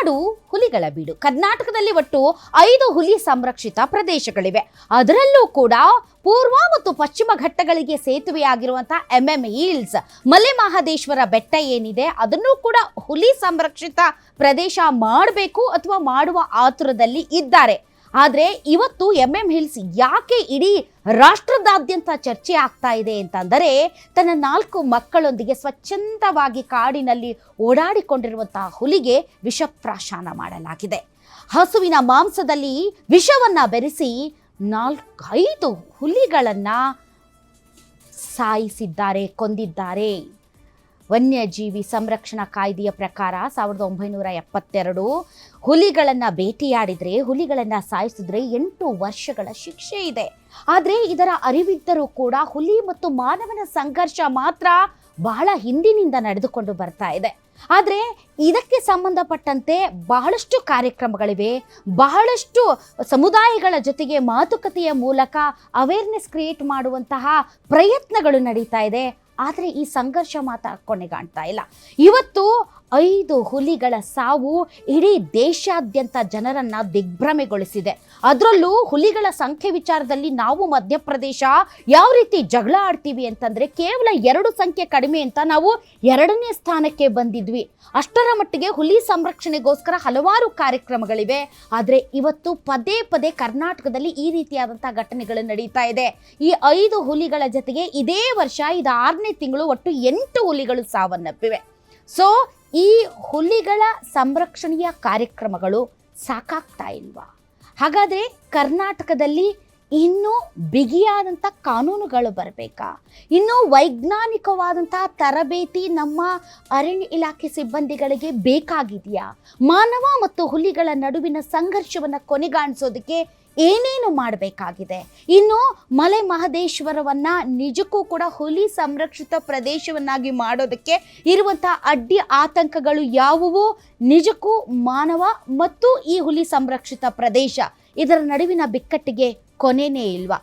ಮಲೆನಾಡು ಹುಲಿಗಳ ಬೀಡು. ಕರ್ನಾಟಕದಲ್ಲಿ ಒಟ್ಟು ಐದು ಹುಲಿ ಸಂರಕ್ಷಿತ ಪ್ರದೇಶಗಳಿವೆ. ಅದರಲ್ಲೂ ಕೂಡ ಪೂರ್ವ ಮತ್ತು ಪಶ್ಚಿಮ ಘಟ್ಟಗಳಿಗೆ ಸೇತುವೆಯಾಗಿರುವಂತಹ M M hills Male Mahadeshwara Betta ಏನಿದೆ, ಅದನ್ನು ಕೂಡ ಹುಲಿ ಸಂರಕ್ಷಿತ ಪ್ರದೇಶ ಮಾಡಬೇಕು ಅಥವಾ ಮಾಡುವ ಆತುರದಲ್ಲಿ ಇದ್ದಾರೆ. ಆದರೆ ಇವತ್ತು ಎಂ ಎಂ ಹಿಲ್ಸ್ ಯಾಕೆ ಇಡೀ ರಾಷ್ಟ್ರದಾದ್ಯಂತ ಚರ್ಚೆ ಆಗ್ತಾ ಇದೆ ಅಂತಂದರೆ, ತನ್ನ ನಾಲ್ಕು ಮಕ್ಕಳೊಂದಿಗೆ ಸ್ವಚ್ಛಂದವಾಗಿ ಕಾಡಿನಲ್ಲಿ ಓಡಾಡಿಕೊಂಡಿರುವಂತಹ ಹುಲಿಗೆ ವಿಷಪ್ರಾಶಾನ ಮಾಡಲಾಗಿದೆ. ಹಸುವಿನ ಮಾಂಸದಲ್ಲಿ ವಿಷವನ್ನ ಬೆರೆಸಿ ನಾಲ್ಕೈದು ಹುಲಿಗಳನ್ನು ಹುಲಿಗಳನ್ನ ಸಾಯಿಸಿದ್ದಾರೆ, ಕೊಂದಿದ್ದಾರೆ. ವನ್ಯಜೀವಿ ಸಂರಕ್ಷಣಾ ಕಾಯ್ದೆಯ ಪ್ರಕಾರ ಸಾವಿರದ ಒಂಬೈನೂರ ಎಪ್ಪತ್ತೆರಡು ಹುಲಿಗಳನ್ನು ಭೇಟಿಯಾಡಿದರೆ ಹುಲಿಗಳನ್ನು ಸಾಯಿಸಿದ್ರೆ ಎಂಟು ವರ್ಷಗಳ ಶಿಕ್ಷೆ ಇದೆ. ಆದರೆ ಇದರ ಅರಿವಿದ್ದರೂ ಕೂಡ ಹುಲಿ ಮತ್ತು ಮಾನವನ ಸಂಘರ್ಷ ಮಾತ್ರ ಬಹಳ ಹಿಂದಿನಿಂದ ನಡೆದುಕೊಂಡು ಬರ್ತಾ ಇದೆ. ಆದರೆ ಇದಕ್ಕೆ ಸಂಬಂಧಪಟ್ಟಂತೆ ಬಹಳಷ್ಟು ಕಾರ್ಯಕ್ರಮಗಳಿವೆ. ಬಹಳಷ್ಟು ಸಮುದಾಯಗಳ ಜೊತೆಗೆ ಮಾತುಕತೆಯ ಮೂಲಕ ಅವೇರ್ನೆಸ್ ಕ್ರಿಯೇಟ್ ಮಾಡುವಂತಹ ಪ್ರಯತ್ನಗಳು ನಡೀತಾ ಇದೆ. ಆದರೆ ಈ ಸಂಘರ್ಷ ಮಾತ್ರ ಕೊನೆಗಾಣ್ತಾ ಇಲ್ಲ. ಇವತ್ತು ಐದು ಹುಲಿಗಳ ಸಾವು ಇಡೀ ದೇಶಾದ್ಯಂತ ಜನರನ್ನ ದಿಗ್ಭ್ರಮೆಗೊಳಿಸಿದೆ. ಅದರಲ್ಲೂ ಹುಲಿಗಳ ಸಂಖ್ಯೆ ವಿಚಾರದಲ್ಲಿ ನಾವು ಮಧ್ಯಪ್ರದೇಶ ಯಾವ ರೀತಿ ಜಗಳ ಆಡ್ತೀವಿ ಅಂತಂದ್ರೆ ಕೇವಲ ಎರಡು ಸಂಖ್ಯೆ ಕಡಿಮೆ ಅಂತ ನಾವು ಎರಡನೇ ಸ್ಥಾನಕ್ಕೆ ಬಂದಿದ್ವಿ. ಅಷ್ಟರ ಮಟ್ಟಿಗೆ ಹುಲಿ ಸಂರಕ್ಷಣೆಗೋಸ್ಕರ ಹಲವಾರು ಕಾರ್ಯಕ್ರಮಗಳಿವೆ. ಆದರೆ ಇವತ್ತು ಪದೇ ಪದೇ ಕರ್ನಾಟಕದಲ್ಲಿ ಈ ರೀತಿಯಾದಂಥ ಘಟನೆಗಳು ನಡೀತಾ ಇದೆ. ಈ ಐದು ಹುಲಿಗಳ ಜೊತೆಗೆ ಇದೇ ವರ್ಷ, ಇದು ಆರನೇ ತಿಂಗಳು ಒಟ್ಟು ಎಂಟು ಹುಲಿಗಳು ಸಾವನ್ನಪ್ಪಿವೆ. ಸೊ ಈ ಹುಲಿಗಳ ಸಂರಕ್ಷಣೆಯ ಕಾರ್ಯಕ್ರಮಗಳು ಸಾಕಾಗ್ತಾ ಇಲ್ವಾ? ಹಾಗಾದರೆ ಕರ್ನಾಟಕದಲ್ಲಿ ಇನ್ನೂ ಬಿಗಿಯಾದಂಥ ಕಾನೂನುಗಳು ಬರಬೇಕಾ? ಇನ್ನೂ ವೈಜ್ಞಾನಿಕವಾದಂಥ ತರಬೇತಿ ನಮ್ಮ ಅರಣ್ಯ ಇಲಾಖೆ ಸಿಬ್ಬಂದಿಗಳಿಗೆ ಬೇಕಾಗಿದೆಯಾ? ಮಾನವ ಮತ್ತು ಹುಲಿಗಳ ನಡುವಿನ ಸಂಘರ್ಷವನ್ನು ಕೊನೆಗಾಣಿಸೋದಕ್ಕೆ ಏನೇನು ಮಾಡಬೇಕಾಗಿದೆ? ಇನ್ನು ಮಲೆ ಮಹದೇಶ್ವರವನ್ನ ನಿಜಕ್ಕೂ ಕೂಡ ಹುಲಿ ಸಂರಕ್ಷಿತ ಪ್ರದೇಶವನ್ನಾಗಿ ಮಾಡೋದಕ್ಕೆ ಇರುವಂತಹ ಅಡ್ಡಿ ಆತಂಕಗಳು ಯಾವುವು? ನಿಜಕ್ಕೂ ಮಾನವ ಮತ್ತು ಈ ಹುಲಿ ಸಂರಕ್ಷಿತ ಪ್ರದೇಶ. ಇದರ ನಡುವಿನ ಬಿಕ್ಕಟ್ಟಿಗೆ ಕೊನೆಯೇ ಇಲ್ವಾ?